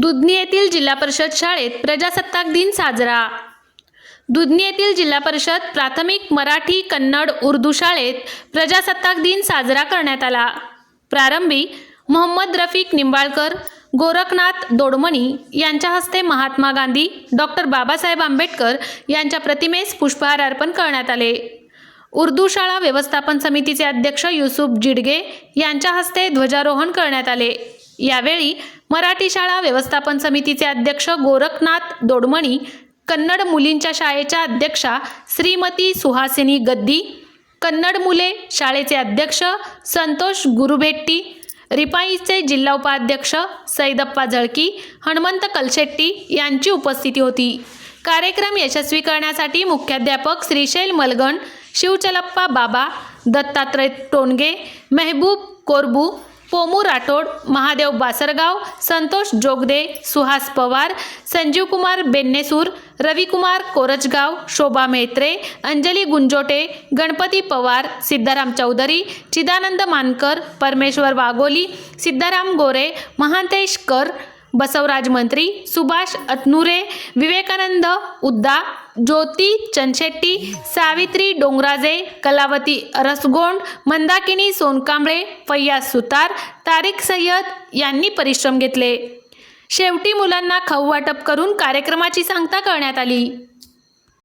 दुधनी येथील जिल्हा परिषद शाळेत प्रजासत्ताक दिन साजरा. दुधनी येथील जिल्हा परिषद प्राथमिक मराठी कन्नड उर्दू शाळेत प्रजासत्ताक दिन साजरा करण्यात आला. प्रारंभी मोहम्मद रफिक निंबाळकर गोरखनाथ दोडमणी यांच्या हस्ते महात्मा गांधी डॉक्टर बाबासाहेब आंबेडकर यांच्या प्रतिमेस पुष्पहार अर्पण करण्यात आले. उर्दू शाळा व्यवस्थापन समितीचे अध्यक्ष युसुफ जिडगे यांच्या हस्ते ध्वजारोहण करण्यात आले. यावेळी मराठी शाळा व्यवस्थापन समितीचे अध्यक्ष गोरखनाथ दोडमणी कन्नड मुलींच्या शाळेच्या अध्यक्षा श्रीमती सुहासिनी गद्दी कन्नड मुले शाळेचे अध्यक्ष संतोष गुरुभेट्टी रिपाईचे जिल्हा उपाध्यक्ष सैदप्पा जळकी हनुमंत कलशेट्टी यांची उपस्थिती होती. कार्यक्रम यशस्वी करण्यासाठी मुख्याध्यापक श्रीशैल मलगण शिवचलप्पा बाबा दत्तात्रय टोणगे मेहबूब कोरबू पोमू राठोड महादेव बासरगाव संतोष जोगदे सुहास पवार संजीवकुमार बेन्नेसूर रविकुमार कोरजगाव शोभा मेत्रे अंजली गुंजोटे गणपती पवार सिद्धाराम चौधरी चिदानंद मानकर परमेश्वर वागोली सिद्धाराम गोरे महांतेश कर बसवराज मंत्री सुभाष अतनुरे विवेकानंद उद्दा ज्योती चनशेट्टी सावित्री डोंगराजे कलावती रसगोंड मंदाकिनी सोनकांबळे फैयाज सुतार तारिक सय्यद यांनी परिश्रम घेतले. शेवटी मुलांना खाऊ वाटप करून कार्यक्रमाची सांगता करण्यात आली.